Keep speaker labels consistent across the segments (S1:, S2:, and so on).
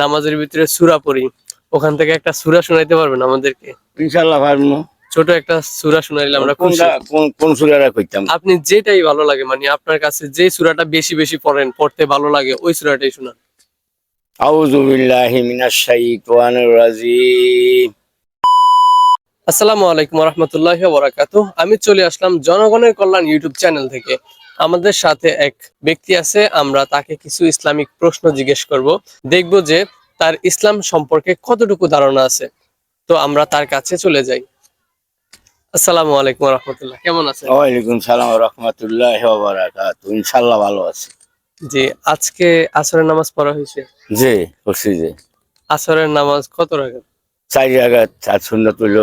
S1: নামাজের ভিতরে সুরা পড়ি ওখান থেকে একটা সুরা শোনাইতে পারবেন আমাদেরকে?
S2: ইনশাল্লাহ পারব।
S1: ছোট একটা সুরা শোনাইলে আমরা
S2: কোন কোন সুরারা কইতাম?
S1: আপনি যেটাই ভালো লাগে মানে আপনার কাছে যে সুরাটা বেশি বেশি পড়েন পড়তে ভালো লাগে ওই সুরাটাই শোনান।
S2: আউযু বিল্লাহি মিনাশ শাইতানির রাজিম।
S1: আসসালামু আলাইকুম রহমতুল্লাহ বরাকাতু আমি চলে আসলাম জনগণের কল্যাণ ইউটিউব চ্যানেল থেকে। আমাদের সাথে এক ব্যক্তি আছে আমরা তাকে কিছু ইসলামিক প্রশ্ন জিজ্ঞেস করব। দেখব যে তার ইসলাম সম্পর্কে কতটুকু ধারণা আছে। তো আমরা তার কাছে চলে যাই। আসসালামু আলাইকুম রহমতুল্লাহ কেমন আছেন?
S2: ওয়ালাইকুম সালাম রাহমাতুল্লাহি ইনশাআল্লাহ ভালো আছি।
S1: জি আজকে আসরের নামাজ পড়া হয়েছে?
S2: জি
S1: আসরের নামাজ কত রাখাত
S2: চার হইল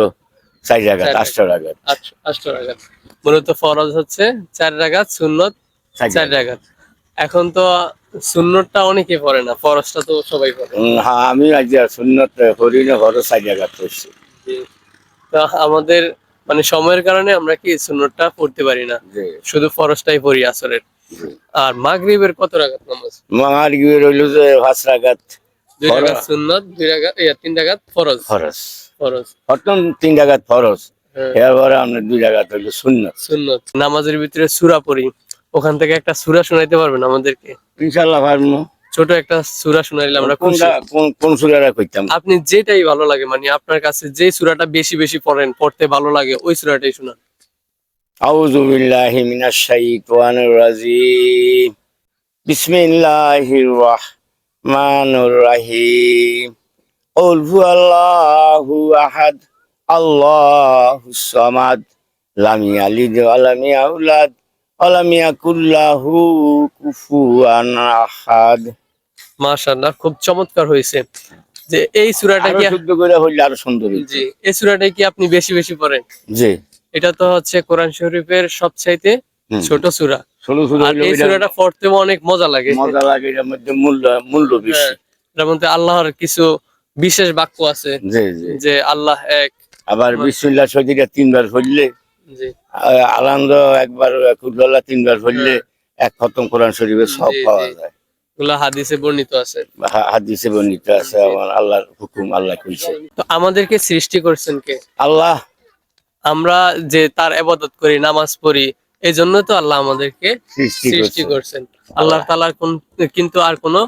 S2: চার
S1: চার
S2: আটটা জায়গা
S1: আষ্ট রাখাত মূলত ফরজ হচ্ছে চার রাখাত সুন্নত চার রাখাত এখন তো সুন্নতটা অনেকে পড়ে না ফরজটা তো সবাই পড়ে।
S2: হ্যাঁ আমি আজ সুন্নত করি না ঘরে চার করছি
S1: জি। তো আমাদের মানে সময়ের কারণে আমরা কি সুন্নতটা পড়তে পারি না? শুধু ফরজটাই পড়ি আসরের। আর মাগরিবের কত রাখাত নামাজ?
S2: মামার গিয়ে রইল যে পাঁচ রাগাত
S1: দুই
S2: ফরজ।
S1: রাখাত সুন্নত দুই ইয়া তিন রাখাত ফরজ।
S2: ফরজ।
S1: ফরজ।
S2: প্রথম তিন জায়গাত ফরজ
S1: হ্যাঁ।
S2: এরপরে আমরা দুই হইল সুন্নত।
S1: সুন্নত। নামাজের ভিতরে সূরা পড়ি ওখান থেকে একটা সূরা শোনাইতে পারবেন আমাদেরকে?
S2: ইনশাআল্লাহ পারব।
S1: ছোট একটা সূরা শোনাইলে আমরা
S2: কোন কোন সুরারা কইতাম
S1: আপনি যেটাই ভালো লাগে মানে আপনার কাছে যে সূরাটা বেশি বেশি পড়েন পড়তে ভালো লাগে ওই সূরাটাই শোনান।
S2: আউযু বিল্লাহি মিনাশ শাইতানির রাজিম। বিসমিল্লাহির রহমানির রহিম। قل هو الله أحد الله الصمد لم يلد ولم يولد ولم يكن له كفوا أحد
S1: মাশাআল্লাহ খুব চমৎকার হয়েছে যে এই সূরাটা
S2: আরো
S1: কি
S2: শুদ্ধ করে হইলে আরো সুন্দর হইতো।
S1: জি এই সূরাটাই কি আপনি বেশি বেশি পড়েন
S2: জি
S1: এটা তো হচ্ছে কোরআন শরীফের সবচাইতে
S2: হুম।
S1: ছোট সূরা
S2: ষোলো ষোলো
S1: আর
S2: হইলে
S1: এই
S2: ওইটা
S1: সূরাটা পড়তেও অনেক মজা লাগে
S2: মজা লাগে এটার মধ্যে মূল্য মূল্য বেশি
S1: হ্যাঁ, এটার মধ্যে আল্লাহর কিছু বিশেষ বাক্য আছে
S2: জি জি।
S1: যে আল্লাহ এক।
S2: আবার বিসমিল্লাহ শহীদটা তিনবার পড়লে আনন্দ একবার তিনবার পড়লে এক খতম কোরআন শরীফের সব পাওয়া যায়।
S1: হাদিসে বর্ণিত আছে।
S2: হাদিসে বর্ণিত আছে আমার আল্লাহর হুকুম আল্লাহ কইছে।
S1: তো আমাদেরকে সৃষ্টি করছেন কে?
S2: আল্লাহ।
S1: আমরা যে তার করি নামাজ পড়ি এই জন্য তো আল্লাহ আমাদেরকে
S2: সৃষ্টি
S1: সৃষ্টি করছেন। আল্লাহ তালার কোন কিন্তু আর কোনো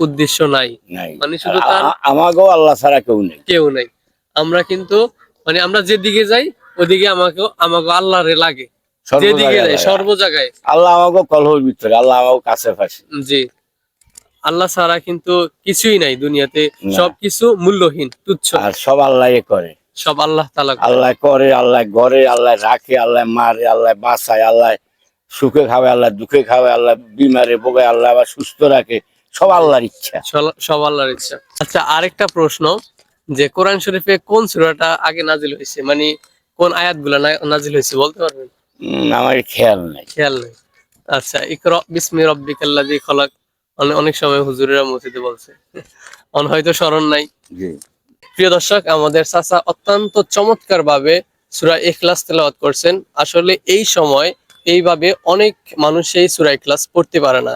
S1: উদ্দেশ্য নাই। মানে শুধু
S2: আমাকেও আল্লাহ ছাড়া কেউ নেই।
S1: কেউ নাই। আমরা কিন্তু মানে আমরা যেদিকে যাই ওদিকে আমাকেও আমাকে আল্লাহরে লাগে। যেদিকে যাই সর্ব জায়গায়।
S2: আল্লাহ আমাকেও কলহর ভিতরে আল্লাহ আমাকে কাছে ফাঁসে।
S1: জি। আল্লাহ ছাড়া কিন্তু কিছুই নাই দুনিয়াতে। সবকিছু মূল্যহীন তুচ্ছ।
S2: আর সব আল্লাহ করে।
S1: সব আল্লাহ তালা
S2: আল্লাহ করে আল্লাহ ঘরে আল্লাহ রাখে আল্লাহ মারে আল্লাহ বাঁচায় আল্লাহ সুখে খাবে আল্লাহ দুঃখে খাবে আল্লাহ বিমারে ভোগায় আল্লাহ আবার সুস্থ রাখে। সব আল্লাহর ইচ্ছা।
S1: সব আল্লাহর ইচ্ছা। আচ্ছা আরেকটা প্রশ্ন যে কোরআন শরীফে কোন সূরাটা আগে নাজিল হয়েছে? মানে কোন আয়াতগুলো নাজিল হয়েছে বলতে পারবেন?
S2: আমার খেয়াল নাই।
S1: খেয়াল নেই। আচ্ছা ইকরা বিসমি রব্বিকাল্লাযী খলাক। অনেক সময় হুজুরেরা মসজিদে বলছে। অন হয়তো স্মরণ নাই। প্রিয় দর্শক আমাদের চাচা অত্যন্ত চমৎকার ভাবে সুরা ইখলাস তেলাওয়াত করছেন। আসলে এই সময় এইভাবে অনেক মানুষ এই সুরা ইখলাস পড়তে পারে না।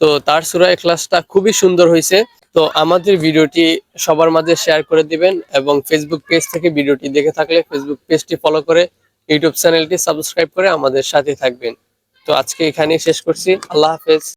S1: তো তার সুরা এখলাসটা খুবই সুন্দর হয়েছে। তো আমাদের ভিডিওটি সবার মাঝে শেয়ার করে দিবেন এবং ফেসবুক পেজ থেকে ভিডিওটি দেখে থাকলে ফেসবুক পেজটি ফলো করে ইউটিউব চ্যানেলটি সাবস্ক্রাইব করে আমাদের সাথে থাকবেন। তো আজকে এখানেই শেষ করছি। আল্লাহ হাফেজ।